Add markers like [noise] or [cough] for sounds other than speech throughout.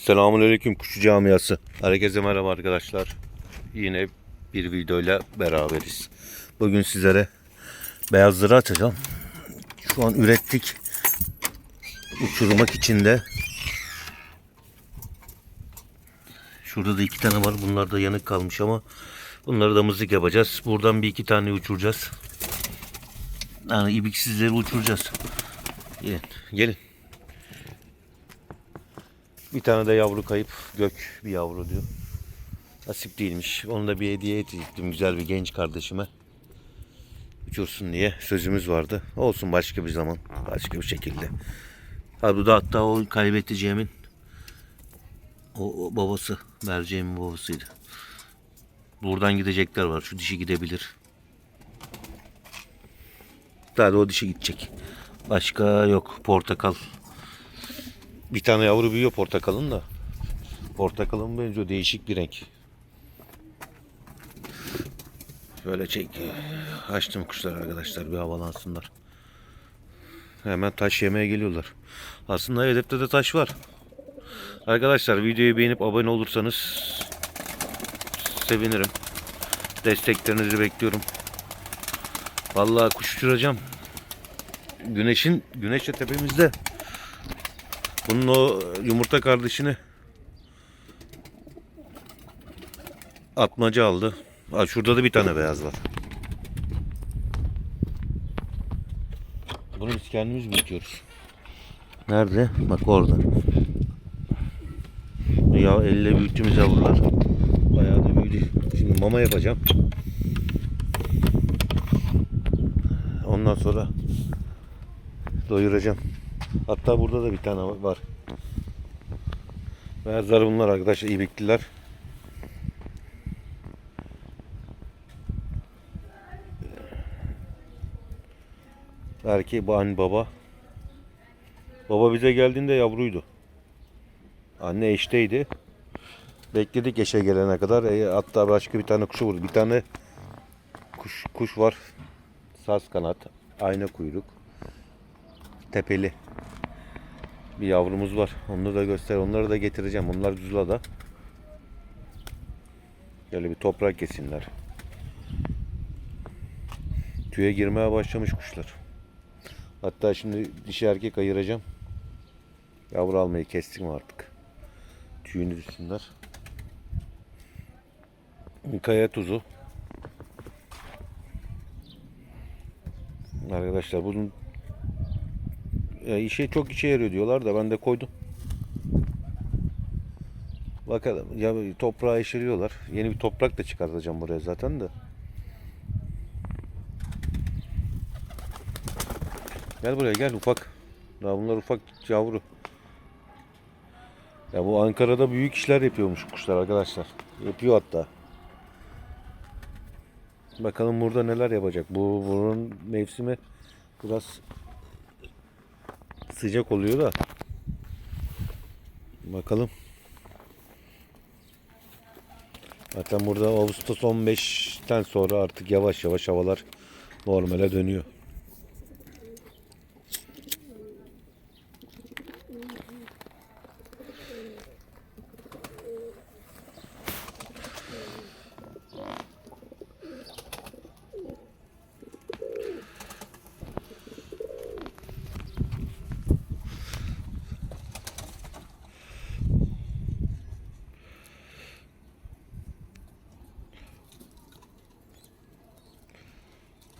Selamünaleyküm kuşçu camiası. Herkese merhaba arkadaşlar. Yine bir videoyla beraberiz. Bugün sizlere beyazları açacağım. Şu an ürettik. Uçurmak için de Şurada da iki tane var. Bunlar da yanık kalmış ama bunları da mızık yapacağız. Buradan bir iki tane uçuracağız. Yani ibiksizleri uçuracağız. Gelin. Gelin. Bir tane de yavru kayıp. Gök bir yavru diyor. Nasip değilmiş. Onu da bir hediye ettim güzel bir genç kardeşime. Uçursun diye sözümüz vardı. Olsun başka bir zaman. Başka bir şekilde. Ha bu da hatta o kaybedeceğimin o, o babası. Merceğimin babasıydı. Buradan gidecekler var. Şu dişi gidebilir. Daha da o dişi gidecek. Başka yok. Portakal. Bir tane yavru büyüyor portakalın da. Portakalın benziyor. Değişik bir renk. Böyle çek. Açtım kuşlar arkadaşlar bir havalansınlar. Hemen taş yemeye geliyorlar. Aslında hedefte de taş var. Arkadaşlar videoyu beğenip abone olursanız sevinirim. Desteklerinizi bekliyorum. Vallahi kuş uçuracağım. Güneşin güneş de tepemizde. Bunun o yumurta kardeşini atmaca aldı. Aa, şurada da bir tane beyaz var. Bunu biz kendimiz büyütüyoruz. Nerede? Bak orada. Ya elle büyüttüğümüz yavrular. Bayağı da büyüdü. Şimdi mama yapacağım. Ondan sonra doyuracağım. Hatta burada da bir tane var. Beyazlar bunlar arkadaşlar ibikliler. Belki bu anne baba. Baba bize geldiğinde yavruydu. Anne eşteydi. Bekledik eşe gelene kadar. E, hatta başka bir tane kuşu vurdu. Bir tane kuş kuş var. Saz kanat, ayna kuyruk, tepeli bir yavrumuz var. Onu da göster. Onları da getireceğim. Onlar Zula'da. Böyle bir toprak yesinler. Tüye girmeye başlamış kuşlar. Hatta şimdi dişi erkek ayıracağım. Yavru almayı kestim artık. Tüyünü düşsünler. Kaya tuzu. Arkadaşlar bunun ya işe çok işe yarıyor diyorlar da ben de koydum. Bakalım ya toprağı eşeliyorlar. Yeni bir toprak da çıkartacağım buraya zaten de. Gel buraya gel ufak. Daha bunlar ufak yavru. Ya bu Ankara'da büyük işler yapıyormuş kuşlar arkadaşlar. Yapıyor hatta. Bakalım burada neler yapacak. Bu bunun mevsimi biraz sıcak oluyor da. Bakalım. Zaten burada Ağustos 15'ten sonra artık yavaş yavaş havalar normale dönüyor.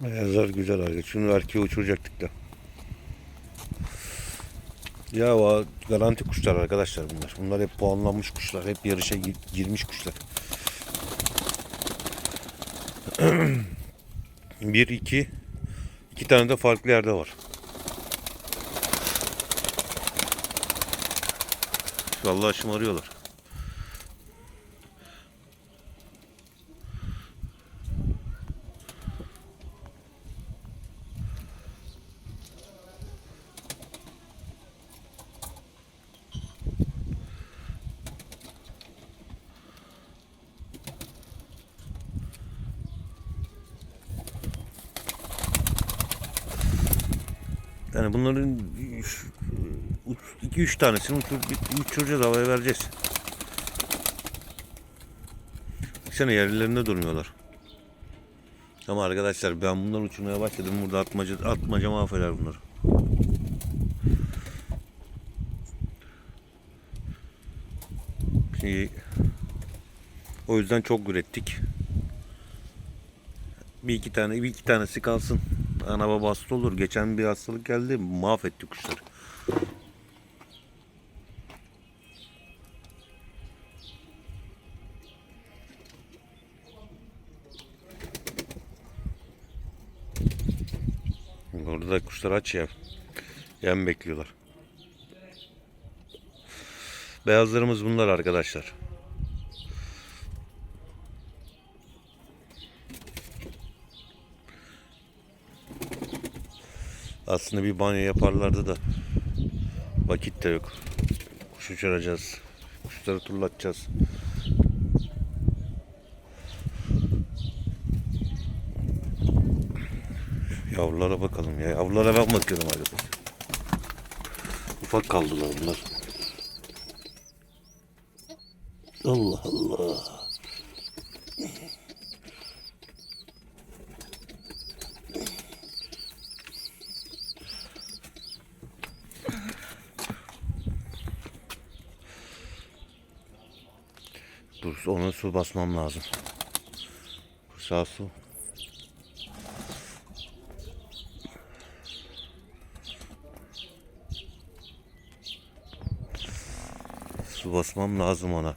Beyazlar güzel hareket. Şunu erkeğe uçuracaktık da. Ya o garanti kuşlar arkadaşlar bunlar. Bunlar hep puanlanmış kuşlar. Hep yarışa gi- girmiş kuşlar. [clears throat] Bir, iki. iki tane de farklı yerde var. Vallahi şımarıyorlar. Yani bunların üf, uç- 2-3 tanesini uçur, uçuracağız havaya vereceğiz. Baksana yerlerinde durmuyorlar. Ama arkadaşlar ben bunları uçurmaya başladım. Burada atmaca, atmaca mahveder bunları. Şimdi o yüzden çok ürettik. Bir iki tane bir iki tanesi kalsın. Ana baba hasta olur. Geçen bir hastalık geldi mahvetti kuşları. Orada da kuşlar aç ya. Yem bekliyorlar. Beyazlarımız bunlar arkadaşlar. Aslında bir banyo yaparlardı da vakit de yok. Kuş uçuracağız. Kuşları turlatacağız. Yavrulara bakalım ya. Yavrulara ben bakıyorum arkadaşlar. Ufak kaldılar bunlar. Allah Allah. Ona su basmam lazım. Sağ su. Su basmam lazım ona.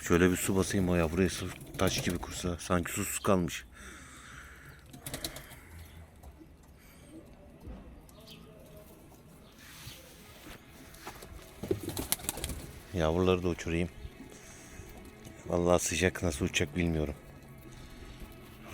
Şöyle bir su basayım o ya. Buraya su taş gibi kursa. Sanki susuz kalmış. Yavruları da uçurayım. Vallahi sıcak nasıl uçacak bilmiyorum.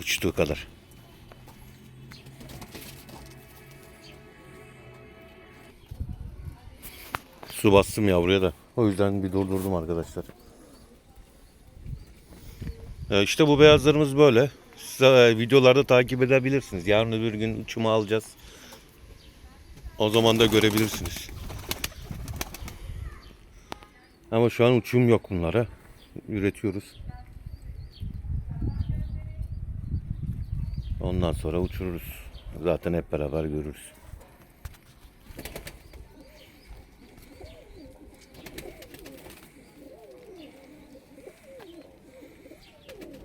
Uçtuğu kadar. Su bastım yavruya da. O yüzden bir durdurdum arkadaşlar. Ya işte bu beyazlarımız böyle. Siz e, videolarda takip edebilirsiniz. Yarın öbür gün uçumu alacağız. O zaman da görebilirsiniz. Ama şu an uçum yok bunlara. Üretiyoruz. Ondan sonra uçururuz. Zaten hep beraber görürüz.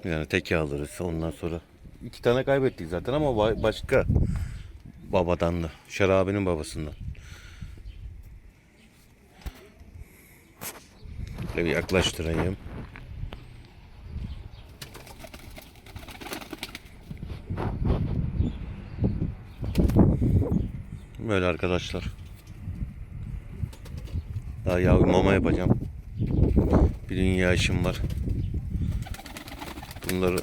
Yani teke alırız ondan sonra. iki tane kaybettik zaten ama ba- başka babadan da. Şarabinin babasından. Şöyle bir yaklaştırayım. Böyle arkadaşlar. Daha yavru mama yapacağım. Bir dünya işim var. Bunları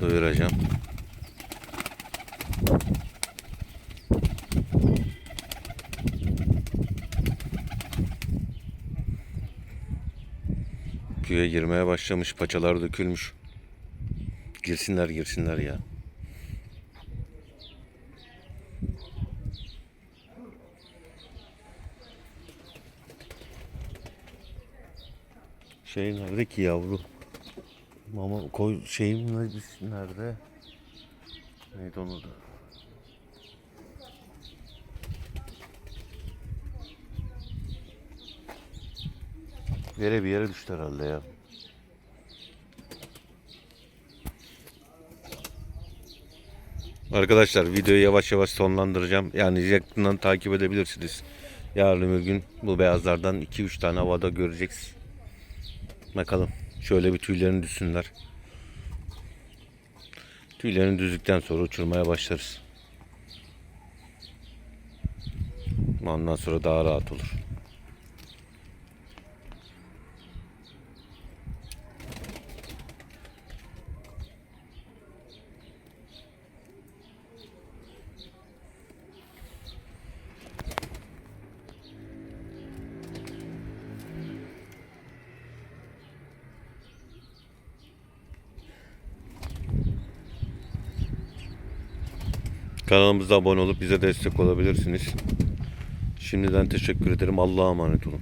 doyuracağım. Tüye girmeye başlamış. Paçalar dökülmüş. Girsinler girsinler ya. Şey nerede ki yavru? Mama koy şeyim nerede? Neydi onu da? Yere bir yere düştü herhalde ya. Arkadaşlar videoyu yavaş yavaş sonlandıracağım. Yani yakından takip edebilirsiniz. Yarın öbür gün bu beyazlardan 2-3 tane havada göreceksiniz. Bakalım. Şöyle bir tüylerini düşsünler. Tüylerini düzdükten sonra uçurmaya başlarız. Ondan sonra daha rahat olur. Kanalımıza abone olup bize destek olabilirsiniz. Şimdiden teşekkür ederim. Allah'a emanet olun.